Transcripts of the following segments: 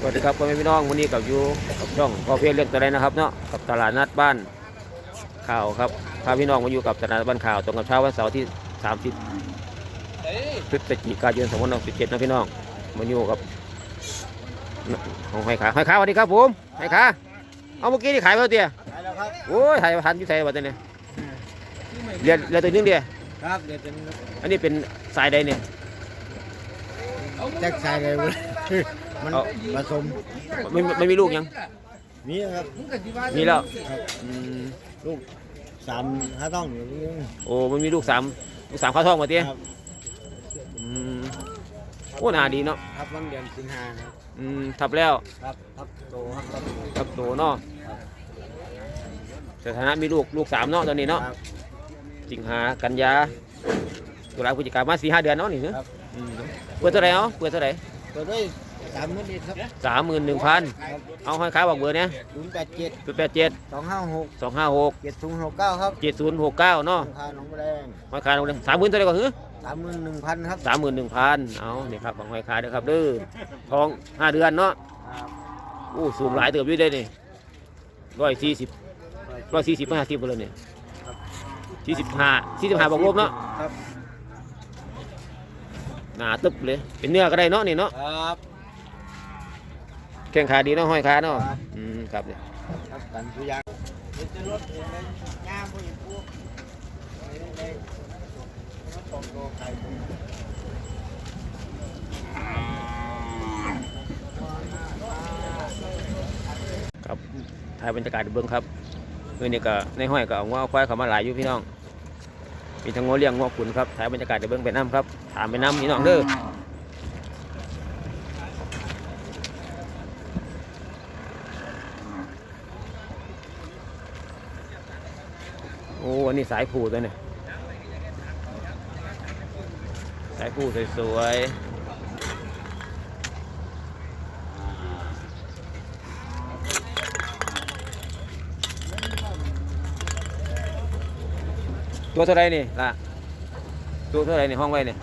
สวัสดีครับพ่อแม่พี่น้องวันนี้กับอยู่กับช่องพอเพียงเรื่องตัวไรนะครับเนาะกับตลาดนัดบ้านข่าวครับพาพี่น้องมาอยู่กับตลาดนัดบ้านข่าวตรงกับเช้าวันเสาร์ที่ 30พฤศจิกายน2567นะพี่น้องมาอยู่กับของไห้ขาไห้ขาสวัสดีครับผมไห้ขาเอาเมื่อกี้นี่ขายไปเท่าเตี้ยขายแล้วครับโอ้ยถ่ายทันอยู่ไทยบัดนี้เรียนเรียนตัวนึงเดียครับเดี๋ยวเป็นอันนี้เป็นสายใดเนี่ยแจ็คชายเลยเว้ย มันเอาผสมไม่ไม่มีลูกยังนี่ครับ มีแล้วครับ อืมลูกสามห้าต้องอยู่นี่โอ้มันมีลูกสามลูกสามเข้าท้องมาเตี้ยครับอืมโอ้หนาดีเนาะครับวันเดือนสิงหาครับอืมทับแล้วครับครับโตครับครับทับโตเนาะสถานะมีลูกลูกสามเนาะตอนนี้เนาะครับ สิงหากันยาตุลาพฤศจิกามาสี่ห้าเดือนเนาะนี่เนอะครับ อืมเปิดเท่าไหร่เอาเปิดเท่าไหร่เปิดด้วย สามหมื่นเอ็ดครับสามหมื่นหนึ่งพันครับเอาให้ขายบอกเบอร์เนี่ยศูนย์แปดเจ็ดแปดเจ็ดสองห้าหกสองห้าหกเจ็ดศูนย์หกเก้าครับเจ็ดศูนย์หกเก้าเนาะราคาหนองบัวแดงมาขายเราเลยสามหมื่นเท่าไหร่ก่อนหือสามหมื่นหนึ่งพันครับสามหมื่นหนึ่งพันเอาเนี่ยครับของหอยขายเด้อครับเด้อทองห้าเดือนเนาะครับโอ้สูงหลายเติบอยู่ได้นี่ร้อยสี่สิบร้อยสี่สิบห้าสิบเลยเนี่ยสี่สิบห้าสี่สิบห้าบอกลบเนาะครับหนาตึบเลย เป็นเนื้อก็ได้เนาะนี่เนาะครับ แข้งขาดีเนาะห้อยขาเนาะอืมครับเนี่ยครับกันทุกอย่างเดี๋ยวจะลดเองเลยย่างพวกอย่างพวกนี้เลยรถสองโลขายผมครับถ่ายบรรยากาศให้เบิ้งครับเมื่อนี้ก็ในห้อยก็เอาง้อควายเขามาหลายอยู่พี่น้อง มีทั้งง้อเลี้ยงง้อขุนครับถ่ายบรรยากาศให้เบิ้งไปน้ำครับ ถามไปน้ำพี่น้องเด้อ โอ้ อั นนี้สายผูตัวเนี่ยสายผูสวยๆตัวเท่าไรนี่ล่ะตัวเท่าไรนี่ห้องไว้เนี่ย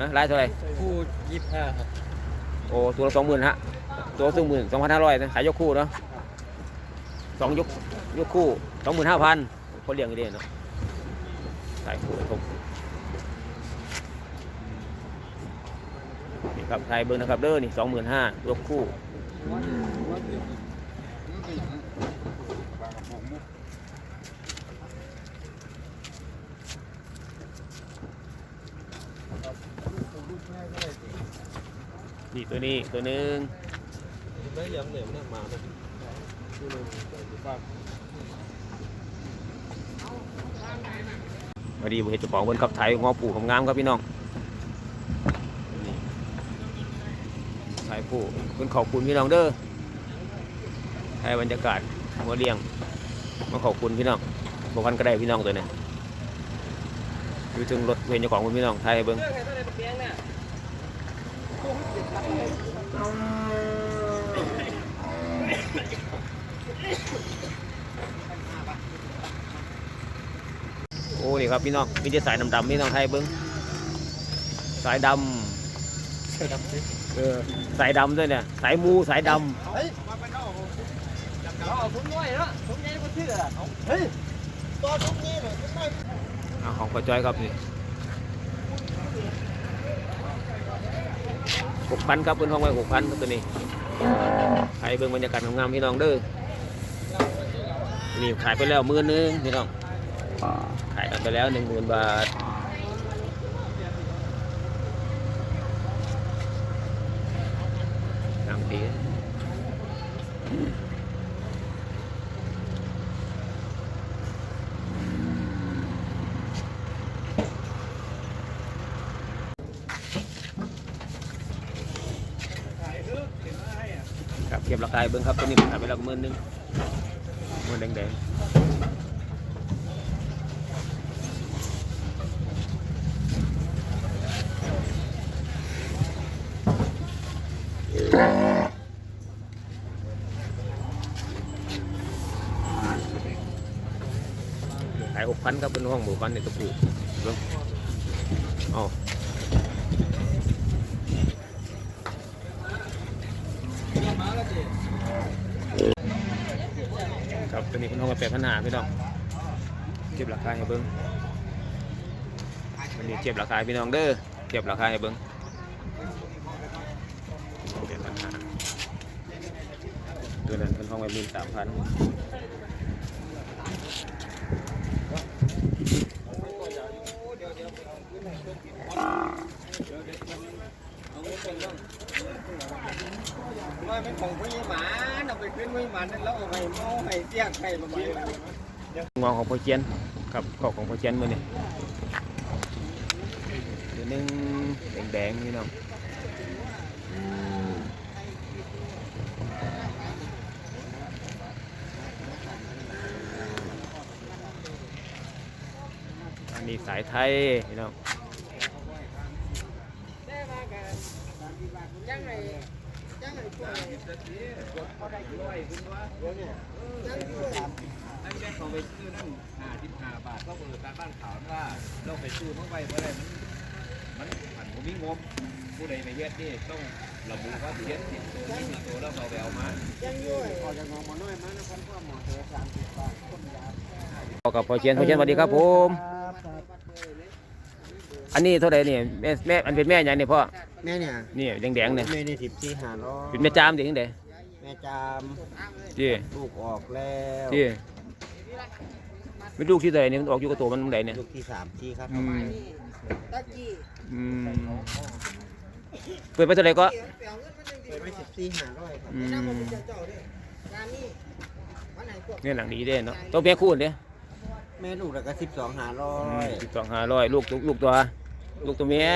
ฮะรายเท่าไรคู่ยี่สิบห้าครับโอ้ตัวละสองหมื่นฮะตัวสองหมื่นสองพันห้าร้อยนะขายยกคู่เนาะสองยก ยกคู่สองหมื่นห้าพันคนเลี้ยงอยู่ดีเนาะขายคู่ผมนี่ครับไทยเบิ้งนะครับเด้อนี่สองหมื่นห้ายกคู่นี่ตัวนี้ตัวหนึ่งไม่ยังเหนียวเนี่ยมาเลย อดีผมเห็นเจ้าของเบิ้นขับไทยงอปู่ของงามครับพี่น้องไทยปู่เพิ่นขอบคุณพี่น้องเด้อไทยบรรยากาศหัวเลี้ยงมาขอบคุณพี่น้องบกันก็ได้พี่น้องตัวนี้อยู่ถึงรถเวนเจ้าของคุณพี่น้องไทยเบิ้งโอ้ นี่ครับพี่น้องมีแต่สายดำๆพี่น้องไทยเบิ้งสายดเสื้อดำสิำเออสายดำด้วยเนี่ยสายมูสายดเฮ้ยมาไปนอกเอาผมน้อยเนาะผมใหญ่กว่าเสื้อเฮ้ยตัวผมนี้เลยผมไม่ำอ่าของป้าจ้อยครับนี่หกพันครับเพิ่นห้องไว้หกพันครับตัวนี้ไทยเบิ้งบรรยากาศงามๆพี่น้องเด้อนี่ขายไปแล้วหมื่นหนึงพี่น้อง ขายกันไปแล้วหนึ่งหมื่นบาทนางตีครับเก็บราคาเบิ้งครับตัวนี้ขายไปแล้วหมื่นหนึงหมื่นแดงๆ ขายหกพันครับเป็นห้องหมู่บ้านในตะปูเอาครับตัวนี้เป็นห้องกาแฟพันหาพี่น้องเทียบราคาให้เบิ้งวันนี้เทียบราคาพี่น้องเด้อเทียบราคาให้เบิ้ง แปดพันห้าตัวนั้นเป็นห้องไว้หมื่นสามพันว่เป็นของผู้หญิงหมาเอาไปขึ้นผู้หญิงหมานั่นแล้วเอาไปเมาให้เสี้ยกให้มาบ่องของพ่อเจียนครับขอบของพ่อเจียนมือนี่ตัวหนึงแดงๆพี่เน้อง อันนี้สายไทยพี่น้องกเขาได้กี่ร้อยคุณวะเดี๋ยวเนี่ยยังอยู่นั่นแค่เขาไปซื้อนั่นห้าสิบห้าบาทก็เปิดการบ้านขาวว่าเราไปซื้อเข้าไปเมื่อไรมันมันผันผมมีงบผู้ใดไปเฮ็ดนี่ต้องระบุว่าเฮ็ดติดตัวนี่ติดตัวแล้วเราไปเอามายังอยู่พอจะงงมน้อยมานะพันพ่อหมอเสือสามสิบบาทคนยาขอกับพ่อเจียนพอเจียนสวัสดีครับผม อันนี้เท่าไหร่นี่แม่แม่อันเป็นแม่ยังเนี่ยพ่อแม่เนี่ยนี่แดงๆเนี่ยแม่ในสิบสี่ห้าร้อยเป็นแม่จามเด็กยังไงแม่จามที่ลูกออกแล้วที่ไม่ลูกที่ใดนี่มันออกอยู่กับตัวมันตรงไหนเนี่ยลูกที่สามที่ครับอืมอืมเปิดไปเท่าไหร่ก็เปิดไว้สิบสี่ห้าร้อยครับอืมเนี่ยหนังดีเด้เนาะตัวแม่คู่เด้แม่ลูกแล้วก็สิบสองห้าร้อยสิบสองห้าร้อยลูกลูกลูกตัว ลูกตัวเมีย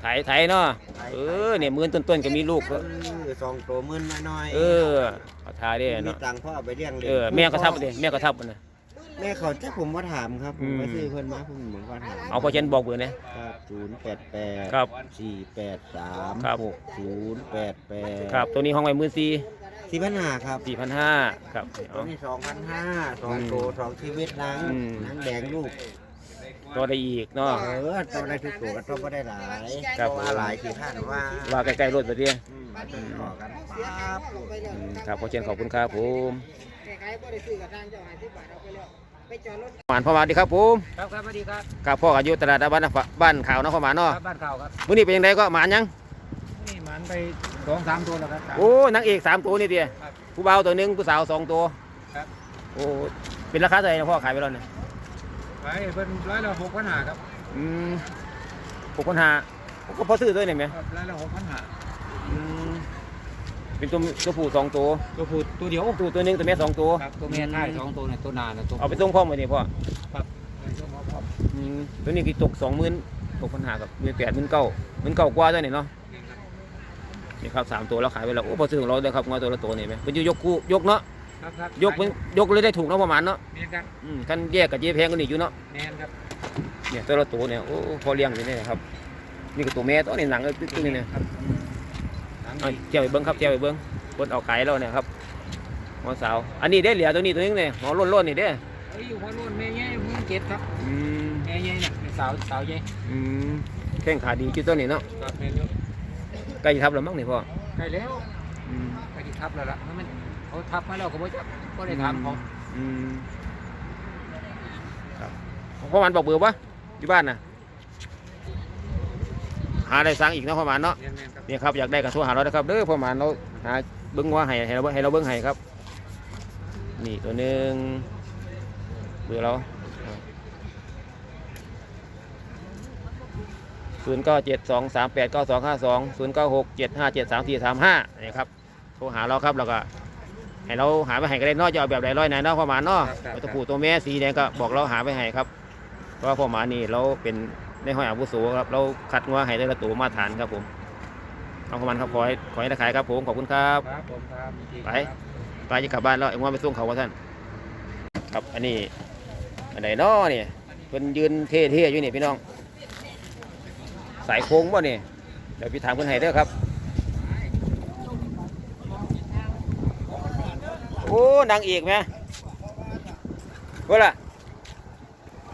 ไถไถเนาะเออเนี่ยหมื่นต้นๆก็มีลูกเออสองตัวหมื่นน้อยๆเออเอาทาเด้มีเนาะตังค์พ่อเอาไปเลี้ยงเลยเออแม่ก็ทับเด้แม่ก็ทับมันนะ แม่เขาจะผมว่าถามครับผมไปอืมซื้อเพิ่นมาผมเหมือนว่าถามเอาพอเชนบอกเบอร์เนี่ยครับศูนย์แปดแปดครับสี่แปดสามครับ หกศูนย์แปดแปดครับ ตัวนี้ห้องไว้หมื่นสี่สี่พันห้าครับสี่พันห้าครับตัเอาวนี้สองพันห้าสองอืมตัวสองชีวิตนางอืม นางแดงลูก ตัวได้อีกเนาะ เออตัวได้ทุกตัวก็ต้องไม่ได้หลายครับเพาะว่าหลายคือท่านว่าว่าใกล้ๆรถไปเดียอืมมันต่อกันปั๊บ อืมครับพอเชนขอบคุณครับผมขายบ่ได้ซื้อกับทางเจ้าหาสิบบาทเอาไปแล้วไปจอดรถ หมานพ่อหมานดีครับผมครับครับสวัสดีครับกับพ่ออายุตลาดบ้านบ้านข่าวนครหมานเนาะครับบ้านเก่าครับมื้อนี้เป็นยังไงก็หมานยัง นี่มันไปสองสามตัวแล้วครับ โอ้นางเอกสามตัวนี่เดียครับผู้บ่าวตัวหนึงผู้สาวสองตัวครับ โอ้เป็นราคาเท่าไหร่นะพ่อขายไปแล้วเนี่ย ไปเป็นร้อยละหกพันหาครับอืมหกพันห้าก็พอซื้อด้วยเนี่ยไหมครับร้อยละหกพันหาอืมเป็นตัวตัวผู้สองตัวตัวผู้ตัวเดียวตัวตัวหนึงตัวแม่สองตัวครับตัวเมียท้ายสองตัวเนี่ยตัวนาเนี่ยตัวเอาไปส่งพ่อมาเนี่ยพ่อครับอืมตัวนี้กี่ตกสองหมื่นหกพันห้ากับหมื่นแปดหมื่นเก้าหมื่นเก้ากว่าด้วยเนี่ยเนาะนี่ครับสามตัวเราขายไปแล้วโอ้พอซื้อของเราเลยครับงอตัวละตัวนี่ไหมเป็นอยู่ยกคู่ยกเนาะ ครับครับยกเป็นยกเลยได้ถูกเนาะประมาณเนาะเมียครับอืมกันแยกกับเจ๊แพงกันอีกอยู่เนาะแมนครับเนี่ยตัวละตัวเนี่ยโอ้พอเลี้ยงอยู่เนี่ยครับ นี่ก็ตัวแม่ตัวนี้หนังก็ตึ้งๆนี่เนี่ยครับหลังเอาดีเที่ยวไปเบิ้งครับเที่ยวไปเบิ้งบนเอาไก่แล้วเนี่ยครับหมอสาว อันนี้ได้เหลือตัวนี้ตัวนึงเนี่ยหมอล้วนๆนี่เด้เอ้ยอยู่หัวรุ่นแม่ใหญ่หมื่นเจ็ดครับอืมแม่ใหญ่เนี่ยเป็นสาวสาวใหญ่อืมแข้งขาดีจุดตัวนี้เนาะครับแม่เนาะใกล้จะทับแล้วมั้งนี่พ่อใกล้แล้วอืมใกล้ที่ทับแล้วล่ะมัน เขาทับมาแล้วก็บ่จับก็ได้ถามเขาอืมครับพ่อมันบอกเบอร์ปะอยู่บ้านน่ะหาได้สั่งอีกเนาะพ่อมันเนาะแม่นแม่นครับเนี่ยครับอยากได้กระทู้หาเรานะครับเด้อประมาณเราหาเบิ้งว่าให้ให้เราให้เราเบิ้งให้ครับ นี่ตัวหนึ่งเบอร์เราศูนย์เก้าเจ็ดสองสามแปดเก้าสองห้าสองศูนย์เก้าหกเจ็ดห้าเจ็ดสามสี่สามห้านี่ครับโทรหาเราครับแล้วก็ ให้เราหาไปให้ก็ได้เนอกจะเอาแบบใดร้อยไหนเนาะประมาณเนาะเอาตัวผู้ตัวแม่สีแดงก็บอกเราหาไปให้ครับ เพราะว่าพ่อหมานี่เราเป็นในห้อยอาวุโสครับ เราคัดงัวให้ได้ละตัวมาตรฐานครับผมเอาประมาณครับขอให้ขอให้ได้ขายครับผมขอบคุณครับ ครับผมครับยินดีไปครับไปจะกลับบ้านแล้วไอ้งัวไปส่งเขาว่าท่านครับอันนี้อันไหนน้อนี่เพิ่นยืนเท่ๆอยู่นี่พี่น้อง สายโค้งบ่นี่เดี๋ยวพี่ถามเพิ่นให้เด้อครับ อ้นางเอกไหมว่าล่ะ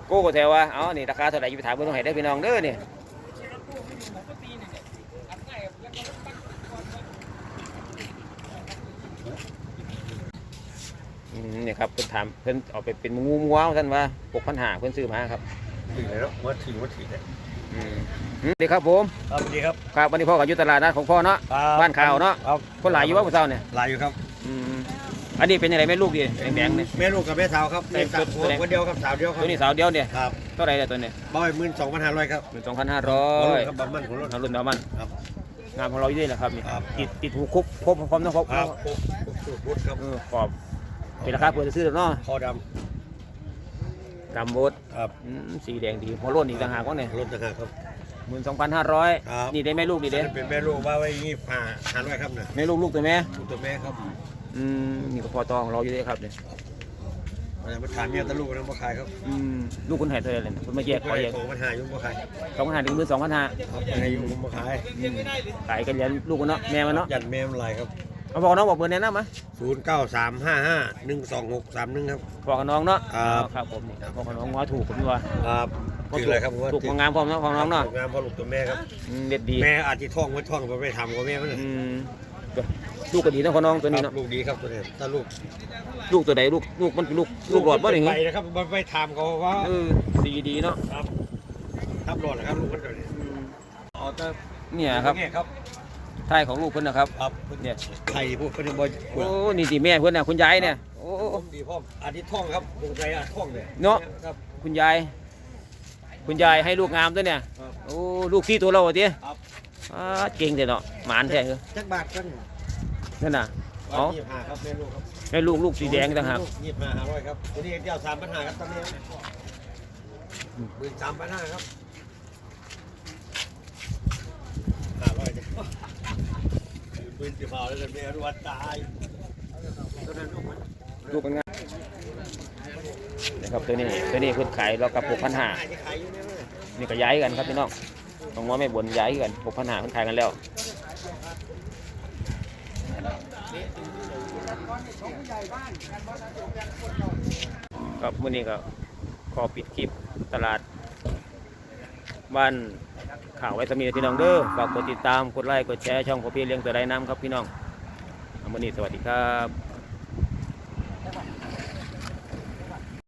โก้ก็แถวว่าเอานี่ราคาเท่าไหร่อยู่ไปถามเพิ่นต้องให้ได้อพี่น้องเด้อนี่อืมนี่นี่ครับเพิ่นถามเพิ่นเอาไปเป็นงูมัวท่านว่าหกพันหาเพิ่นซื้อมาครับถึงแล้วว่าถึงว่าถึงเลยอืมอืมดีครับผมครับสวัสดีครับครับวันนี้พ่อกับยุตลาดนัดของพ่อเนาะบ้านข่าวเนาะครับคนหลายอยู่ว่าผู้เฒ่าเนี่ยหลายอยู่ครับอืม อันนี้เป็นอะไรแม่ลูกดิแดงๆเนี่ย แม่ลูกกับแม่สาวครับแต่แม่สาวตัวไหนคนเดียวครับสาวเดียวครัตัวนี้สาวเดียวเนี่ยครับเท่าไหรเนี่ยตัวนี้บ้อยหมื่นสองพันห้าร้อยครับหนึ่งสองพันห้าร้อของยรถครับบัมมันของรถทางรุ่นดามันครับ งานของเราอยู่นี่แหละครับนี่ครับ ติดติดหูครบครบพร้อมนะครบครับครบครบสูตรบุตรครับเออขอบเป็นราคาเปิดซื้อแล้วเนาะคอดดำโบดำครับอืมสีแดงดีหัวโล้นอีกต่างหากว่าเนี่ยรถต่างหากครับ หมื่นสองพันห้าร้อยครับ นี่ได้แม่ลูกนี่เด้เป็นแม่ลูกว่าไว้ยี่ห้าห้าร้อยครับนะแม่ลูกลูกตัวแม่ลูกตัวแม่ครับ อืมนี่ก็พอตอของเราอยู่ด้วยครับเนี่ยอะไรมาถามเมียตะลูกนะบ่ขายครับอืมลูกคุณหายเท่าไหร่เลยคุณมาแยกขอแยกสองพันห้ายุ่งบ่ขายสองพันห้าถึงหมื่นสองพันห้าครับยังไงยุ่งผมบ่ขายขายกันยันลูกกันเนาะแม่มันเนาะยันแม่มันลายครับเอาบอกน้องบอกเบอร์แนะนำไหมศูนย์เก้าสามห้าห้าหนึ่งสองหกสามหนึ่งครับบอกกับน้องเนาะครับครับผมนี่บอกกับน้องว่าถูกผมว่าครับคืออะไรครับว่าถูกของงามพร้อมเนาะของน้องเนาะงามพ่อลูกตัวแม่ครับอืมเด็ดดีแม่อาจจะท่องไว้ท่องไปไปทำกับแม่มันน่ะอืม ลูกก็ดีนะของน้องตัวนี้ครัเนาะบลูกดีครับตัวนี้ถ้าลูกลูกตัวใดลูกลูกมันเป็นลูกลูกหลอดบ่ไปนี่นะครับมันไปทำเขาว่าเออสีดีเนาะครับครับหลอดนะครับลูกมันตัวนี้อ๋อแต่เนี่ยครับเนี่ยครับท้ายของลูกเพิ่นนะครับครับเนี่ยไข่พวกเป็นบอยโอ้นี่สิแม่เพิ่นน่ะคุณยายเนี่ยโอ้ผมดีพ่อมอาทิตย์ท่องครับลูกใจอาท่องเลยเนาะครับคุณยาย คุณยายให้ลูกงามตัวเนี่ยครับโอ้ลูกสี่ตัวเราติครับ อ่าเก่งแต่เนาะหมานแท้เออจักบาทกันนั่นน่ะร้อ๋ออยยี่สิบห้าครับแม่ลูกครับให้ลูกลูกสีแดงต่างหากยี่สิบห้าห้าร้อยครับตัวนี้เจ้าสามพันห้าครับตอนนี้หมื่นสามพันห้าครับห้าร้อยจ้ะหมื่นสิบห้าแล้วกันแม่รวนตายตัวนั้นลูกมันลูกเป็นไงนะครับตัวนี้ตัวนี้เพิ่นขายเรากับหกพันห้าขายที่ขายอยู่เนี่ยนี่ก็ย้ายกันครับพี่น้อง ต้องว่าไม่บนย้ายกันหกพันห้าเพิ่นขายกันแล้วครับมื้อนี้ก็ขอปิดคลิปตลาด บ้านข่าวไว้สมีพี่น้องเด้อฝากกดติดตามกดไลค์กดแชร์ช่องพอพี่เลี้ยงตัวไรน้ำครับพี่น้องเอามื้อนี้สวัสดีครับ